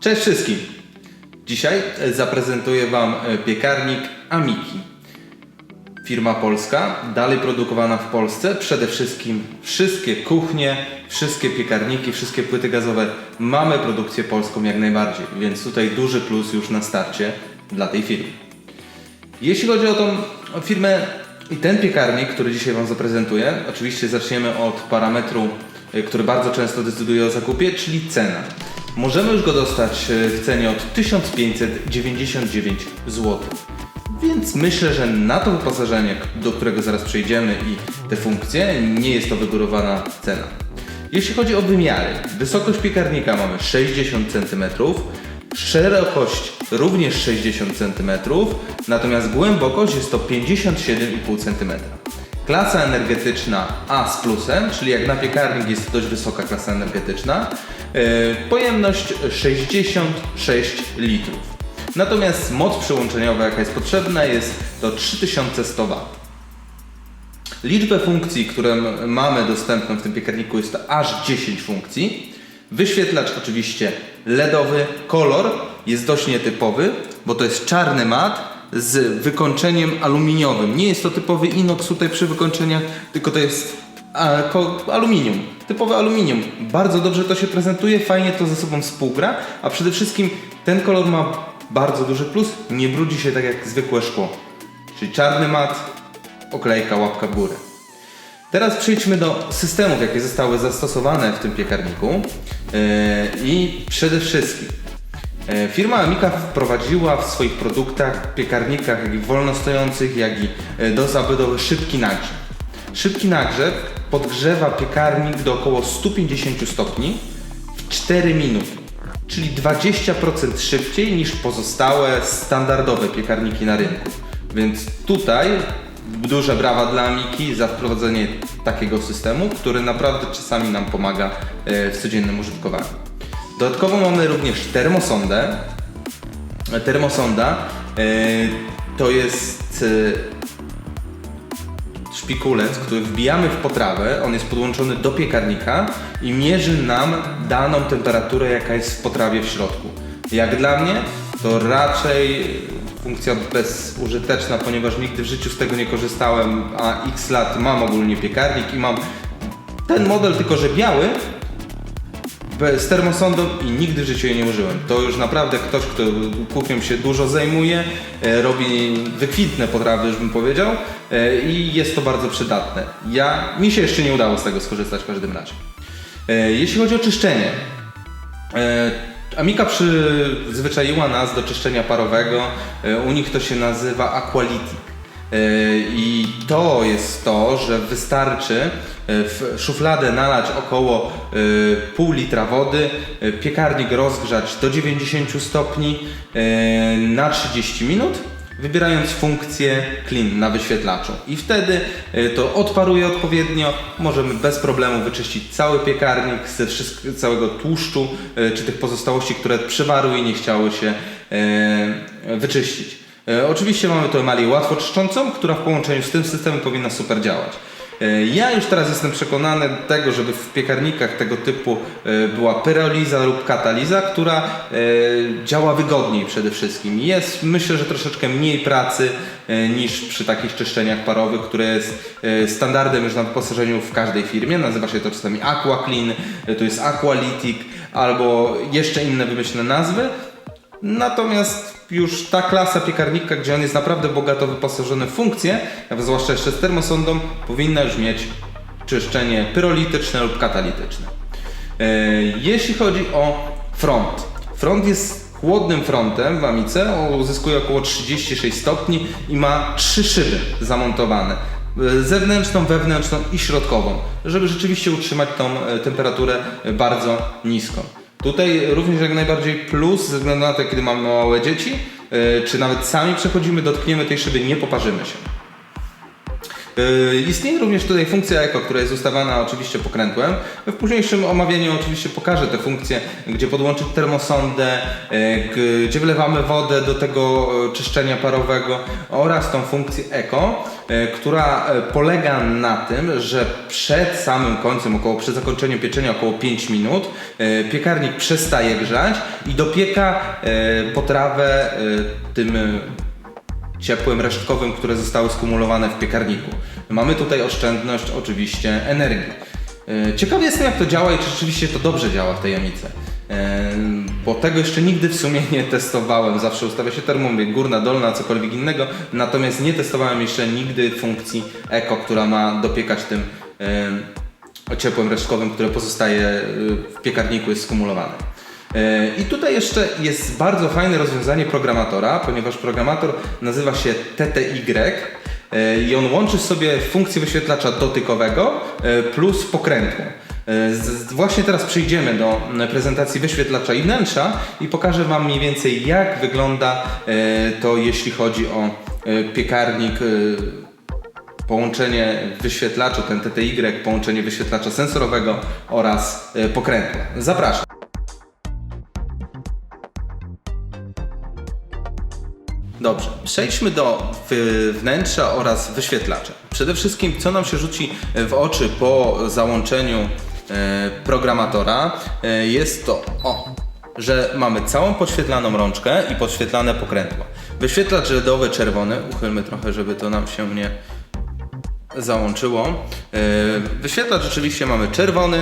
Cześć wszystkim! Dzisiaj e, zaprezentuję Wam e, piekarnik Amiki. Firma polska, dalej produkowana w Polsce. Przede wszystkim wszystkie kuchnie, wszystkie piekarniki, wszystkie płyty gazowe mamy produkcję polską jak najbardziej, więc tutaj duży plus już na starcie dla tej firmy. Jeśli chodzi o tą firmę i ten piekarnik, który dzisiaj Wam zaprezentuję, oczywiście zaczniemy od parametru, y, który bardzo często decyduje o zakupie, czyli cena. Możemy już go dostać y, w cenie od 1599 zł. Więc myślę, że na to wyposażenie, do którego zaraz przejdziemy i te funkcje, nie jest to wygórowana cena. Jeśli chodzi o wymiary, wysokość piekarnika mamy 60 cm, szerokość również 60 cm, natomiast głębokość jest to 57,5 cm. Klasa energetyczna A z plusem, czyli jak na piekarnik jest to dość wysoka klasa energetyczna. Yy, pojemność 66 litrów. Natomiast moc przyłączeniowa, jaka jest potrzebna, jest to 3100 W. Liczbę funkcji, które mamy dostępną w tym piekarniku jest to aż 10 funkcji. Wyświetlacz oczywiście LEDowy, kolor jest dość nietypowy, bo to jest czarny mat z wykończeniem aluminiowym. Nie jest to typowy inox tutaj przy wykończeniach, tylko to jest aluminium. Typowe aluminium. Bardzo dobrze to się prezentuje, fajnie to ze sobą współgra, a przede wszystkim ten kolor ma bardzo duży plus, nie brudzi się tak jak zwykłe szkło. Czyli czarny mat, oklejka, łapka górę. Teraz przejdźmy do systemów, jakie zostały zastosowane w tym piekarniku. Yy, I przede wszystkim yy, firma Amika wprowadziła w swoich produktach, piekarnikach, jak i wolnostojących, jak i yy, do zabudowy szybki nagrzew. Szybki nagrzew podgrzewa piekarnik do około 150 stopni w 4 minuty, czyli 20% szybciej niż pozostałe standardowe piekarniki na rynku. Więc tutaj duże brawa dla Amiki za wprowadzenie takiego systemu, który naprawdę czasami nam pomaga e, w codziennym użytkowaniu. Dodatkowo mamy również termosondę. E, Termosonda e, to jest szpikulec, który wbijamy w potrawę, on jest podłączony do piekarnika i mierzy nam daną temperaturę, jaka jest w potrawie w środku. Jak dla mnie, to raczej funkcja bezużyteczna, ponieważ nigdy w życiu z tego nie korzystałem, a x lat mam ogólnie piekarnik i mam ten model, tylko że biały, z termosondą i nigdy w życiu jej nie użyłem. To już naprawdę ktoś, kto kuchnią się dużo zajmuje, e, robi wykwintne potrawy, już bym powiedział, e, i jest to bardzo przydatne. Ja, mi się jeszcze nie udało z tego skorzystać w każdym razie. E, Jeśli chodzi o czyszczenie, Amika przyzwyczaiła nas do czyszczenia parowego. E, U nich to się nazywa Aqualitic. E, I to jest to, że wystarczy e, w szufladę nalać około pół litra wody, piekarnik rozgrzać do 90 stopni na 30 minut, wybierając funkcję clean na wyświetlaczu. I wtedy e, to odparuje odpowiednio, możemy bez problemu wyczyścić cały piekarnik ze wszystk- całego tłuszczu e, czy tych pozostałości, które przywarły i nie chciały się e, wyczyścić. Oczywiście mamy tu emalię łatwo czyszczącą, która w połączeniu z tym systemem powinna super działać. E, Ja już teraz jestem przekonany do tego, żeby w piekarnikach tego typu e, była pyroliza lub kataliza, która e, działa wygodniej przede wszystkim. Jest myślę, że troszeczkę mniej pracy niż przy takich czyszczeniach parowych, które jest standardem już na wyposażeniu w każdej firmie. Nazywa się to czasami AquaClean, to jest Aqualitic albo jeszcze inne wymyślne nazwy. Natomiast już ta klasa piekarnika, gdzie on jest naprawdę bogato wyposażony w funkcje, zwłaszcza jeszcze z termosondą, powinna już mieć czyszczenie pyrolityczne lub katalityczne. E, Jeśli chodzi o front. Front jest chłodnym frontem w Amice, uzyskuje około 36 stopni i ma trzy szyby zamontowane. E, Zewnętrzną, wewnętrzną i środkową, żeby rzeczywiście utrzymać tą e, temperaturę bardzo niską. Tutaj również jak najbardziej plus, ze względu na to, kiedy mamy małe dzieci, yy, czy nawet sami przechodzimy, dotkniemy tej szyby, nie poparzymy się. Yy, Istnieje również tutaj funkcja Eco, która jest ustawiana oczywiście pokrętłem. W późniejszym omawianiu oczywiście pokażę te funkcje, gdzie podłączyć termosondę, yy, gdzie wlewamy wodę do tego yy, czyszczenia parowego oraz tą funkcję yy, która polega na tym, że przed samym końcem, około przed zakończeniem pieczenia około 5 minut, piekarnik przestaje grzać i dopieka potrawę tym ciepłem resztkowym, które zostały skumulowane w piekarniku. Mamy tutaj oszczędność oczywiście energii. E, Ciekawy jestem jak to działa i czy rzeczywiście to dobrze działa w tej jamice. E, Bo tego jeszcze nigdy w sumie nie testowałem. Zawsze ustawia się termometr, górna, dolna, cokolwiek innego. Natomiast nie testowałem jeszcze nigdy funkcji Eco, która ma dopiekać tym e, ciepłem resztkowym, które pozostaje w piekarniku, jest skumulowane. E, I tutaj jeszcze jest bardzo fajne rozwiązanie programatora, ponieważ programator nazywa się TTY e, i on łączy sobie funkcję wyświetlacza dotykowego e, plus pokrętło. Właśnie teraz przejdziemy do prezentacji wyświetlacza i wnętrza i pokażę Wam mniej więcej jak wygląda to jeśli chodzi o piekarnik połączenie wyświetlacza, ten TTY, połączenie wyświetlacza sensorowego oraz pokrętła. Zapraszam. Dobrze, przejdźmy do wy- wnętrza oraz wyświetlacza. Przede wszystkim, co nam się rzuci w oczy po załączeniu e, programatora, e, jest to, o, że mamy całą podświetlaną rączkę i podświetlane pokrętło. Wyświetlacz LEDowy czerwony, uchylmy trochę, żeby to nam się nie załączyło. E, Wyświetlacz rzeczywiście mamy czerwony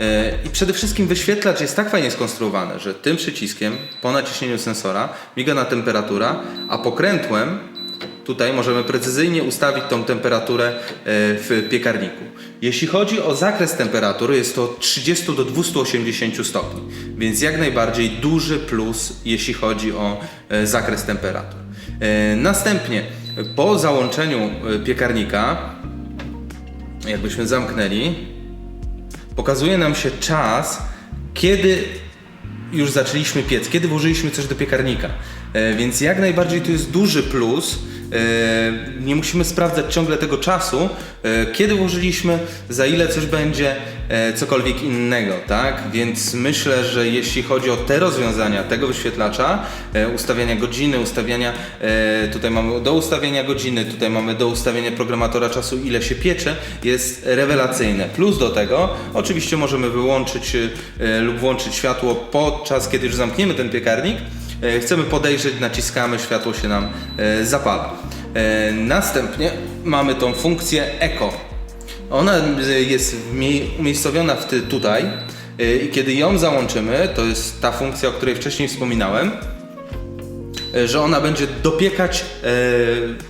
e, i przede wszystkim wyświetlacz jest tak fajnie skonstruowany, że tym przyciskiem po naciśnięciu sensora miga na temperatura, a pokrętłem tutaj możemy precyzyjnie ustawić tą temperaturę e, w piekarniku. Jeśli chodzi o zakres temperatury, jest to od 30 do 280 stopni, więc jak najbardziej duży plus, jeśli chodzi o zakres temperatur. Następnie po załączeniu piekarnika jakbyśmy zamknęli, pokazuje nam się czas, kiedy już zaczęliśmy piec, kiedy włożyliśmy coś do piekarnika. E, więc jak najbardziej to jest duży plus. E, nie musimy sprawdzać ciągle tego czasu, e, kiedy włożyliśmy, za ile coś będzie, cokolwiek innego, tak? Więc myślę, że jeśli chodzi o te rozwiązania tego wyświetlacza, e, ustawiania godziny, ustawiania, e, tutaj mamy do ustawienia godziny, tutaj mamy do ustawienia programatora czasu, ile się piecze, jest rewelacyjne. Plus do tego, oczywiście możemy wyłączyć e, lub włączyć światło podczas, kiedy już zamkniemy ten piekarnik. E, Chcemy podejrzeć, naciskamy, światło się nam e, zapala. E, Następnie mamy tą funkcję Eco. Ona e, jest umiejscowiona w tutaj e, i kiedy ją załączymy, to jest ta funkcja, o której wcześniej wspominałem, że ona będzie dopiekać e,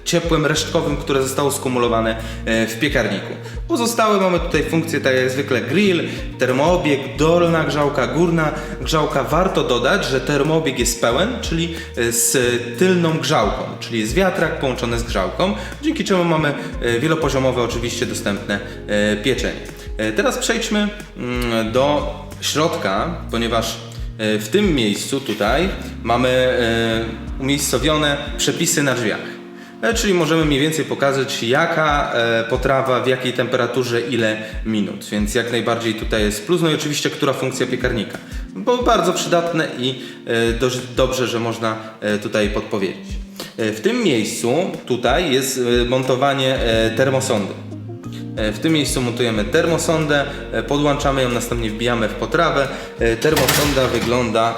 ciepłem resztkowym, które zostało skumulowane e, w piekarniku. Pozostałe mamy tutaj funkcje, tak jak zwykle grill, termoobieg, dolna grzałka, górna grzałka. Warto dodać, że termoobieg jest pełen, czyli e, z tylną grzałką, czyli jest wiatrak połączony z grzałką, dzięki czemu mamy e, wielopoziomowe oczywiście dostępne e, pieczenie. E, Teraz przejdźmy mm, do środka, ponieważ E, W tym miejscu tutaj mamy e, umiejscowione przepisy na drzwiach. E, Czyli możemy mniej więcej pokazać jaka e, potrawa, w jakiej temperaturze, ile minut. Więc jak najbardziej tutaj jest plus. No i oczywiście która funkcja piekarnika. Bo bardzo przydatne i e, dobrze, że można e, tutaj podpowiedzieć. E, W tym miejscu tutaj jest e, montowanie e, termosondy. E, W tym miejscu montujemy termosondę, e, podłączamy ją, następnie wbijamy w potrawę. E, Termosonda wygląda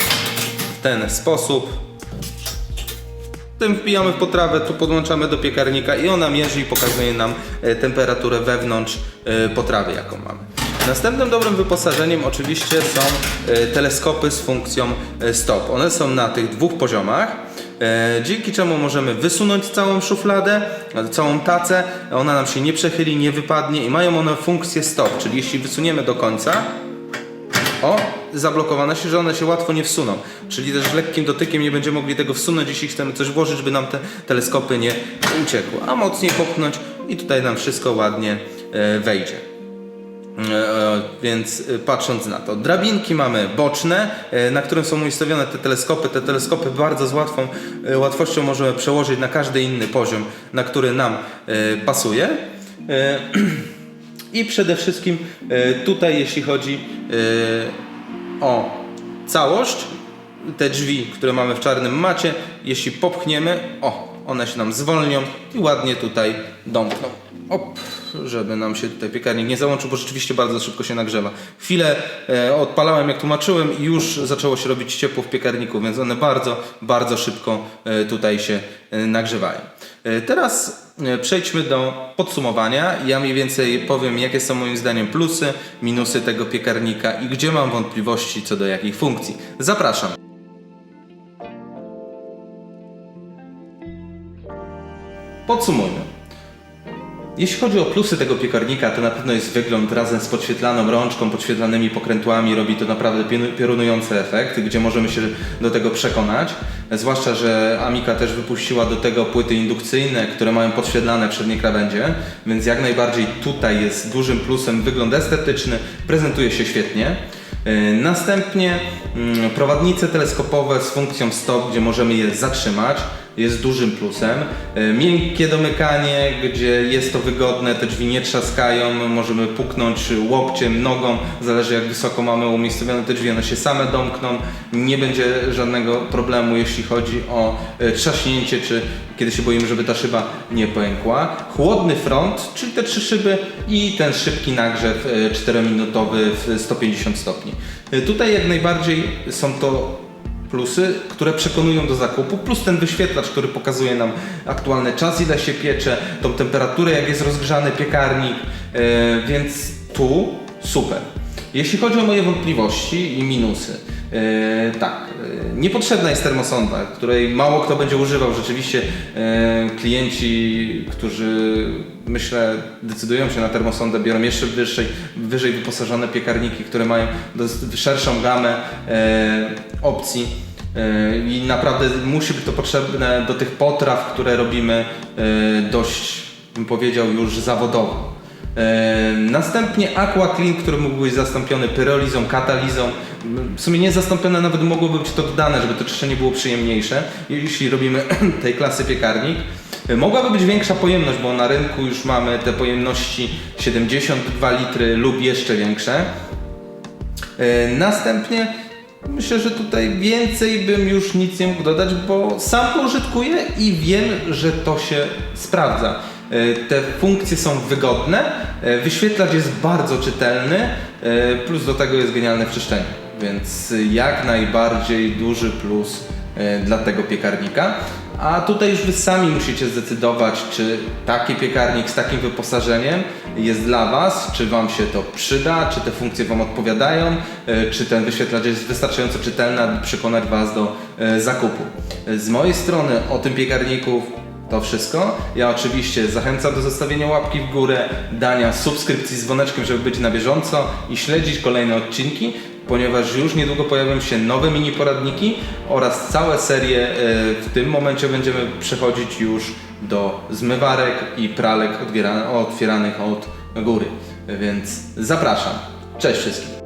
w ten sposób. Tym wbijamy w potrawę, tu podłączamy do piekarnika i ona mierzy i pokazuje nam temperaturę wewnątrz potrawy, jaką mamy. Następnym dobrym wyposażeniem oczywiście są teleskopy z funkcją stop. One są na tych dwóch poziomach, dzięki czemu możemy wysunąć całą szufladę, e, całą tacę, ona nam się nie przechyli, nie wypadnie i mają one funkcję stop, czyli jeśli wysuniemy do końca, o, zablokowane się, że one się łatwo nie wsuną. Czyli też lekkim dotykiem nie będziemy mogli tego wsunąć, jeśli chcemy coś włożyć, żeby nam te teleskopy nie uciekły. A mocniej popchnąć i tutaj nam wszystko ładnie e, wejdzie. E, Więc e, patrząc na to, drabinki mamy boczne, e, na którym są umiejscowione te teleskopy. Te teleskopy bardzo z łatwą e, łatwością możemy przełożyć na każdy inny poziom, na który nam e, pasuje. E, I przede wszystkim e, tutaj, jeśli chodzi e, o całość, te drzwi, które mamy w czarnym macie, jeśli popchniemy, o, one się nam zwolnią i ładnie tutaj domkną. Op, żeby nam się tutaj piekarnik nie załączył, bo rzeczywiście bardzo szybko się nagrzewa. Chwilę e, odpalałem, jak tłumaczyłem i już zaczęło się robić ciepło w piekarniku, więc one bardzo, bardzo szybko e, tutaj się e, nagrzewają. Teraz przejdźmy do podsumowania. Ja mniej więcej powiem, jakie są moim zdaniem plusy, minusy tego piekarnika i gdzie mam wątpliwości co do jakich funkcji. Zapraszam. Podsumujmy. Jeśli chodzi o plusy tego piekarnika, to na pewno jest wygląd razem z podświetlaną rączką, podświetlanymi pokrętłami. Robi to naprawdę piorunujący efekt, gdzie możemy się do tego przekonać. Zwłaszcza, że Amika też wypuściła do tego płyty indukcyjne, które mają podświetlane przednie krawędzie, więc jak najbardziej tutaj jest dużym plusem wygląd estetyczny, prezentuje się świetnie. Yy, Następnie mm, prowadnice teleskopowe z funkcją stop, gdzie możemy je zatrzymać, jest dużym plusem. Yy, Miękkie domykanie, gdzie jest to wygodne, te drzwi nie trzaskają, możemy puknąć łokciem, nogą, zależy jak wysoko mamy umiejscowione te drzwi, one się same domkną, nie będzie żadnego problemu jeśli chodzi o yy, trzaśnięcie, czy kiedy się boimy, żeby ta szyba nie pękła. Chłodny front, czyli te trzy szyby i ten szybki nagrzew e, 4-minutowy w 150 stopni. E, Tutaj jak najbardziej są to plusy, które przekonują do zakupu, plus ten wyświetlacz, który pokazuje nam aktualny czas, ile się piecze, tą temperaturę, jak jest rozgrzany piekarnik, e, więc tu super. Jeśli chodzi o moje wątpliwości i minusy, e, tak, niepotrzebna jest termosonda, której mało kto będzie używał. Rzeczywiście e, klienci, którzy myślę decydują się na termosondę, biorą jeszcze wyżej, wyżej wyposażone piekarniki, które mają szerszą gamę e, opcji. E, I naprawdę musi być to potrzebne do tych potraw, które robimy e, dość, bym powiedział, już zawodowo. Następnie Aqua Clean, który mógł być zastąpiony pyrolizą, katalizą. W sumie nie zastąpione, nawet mogłoby być to dodane, żeby to czyszczenie było przyjemniejsze, jeśli robimy tej klasy piekarnik. Mogłaby być większa pojemność, bo na rynku już mamy te pojemności 72 litry lub jeszcze większe. Następnie myślę, że tutaj więcej bym już nic nie mógł dodać, bo sam to użytkuję i wiem, że to się sprawdza. E, Te funkcje są wygodne, e, wyświetlacz jest bardzo czytelny, e, plus do tego jest genialne w czyszczeniu, więc jak najbardziej duży plus dla tego piekarnika. A tutaj już Wy sami musicie zdecydować, czy taki piekarnik z takim wyposażeniem jest dla Was, czy Wam się to przyda, czy te funkcje Wam odpowiadają, czy ten wyświetlacz jest wystarczająco czytelny, aby przekonać Was do zakupu. Z mojej strony o tym piekarniku to wszystko. Ja oczywiście zachęcam do zostawienia łapki w górę, dania subskrypcji z dzwoneczkiem, żeby być na bieżąco i śledzić kolejne odcinki, ponieważ już niedługo pojawią się nowe mini poradniki oraz całe serie. e, W tym momencie będziemy przechodzić już do zmywarek i pralek otwiera- otwieranych od góry. Więc zapraszam. Cześć wszystkim.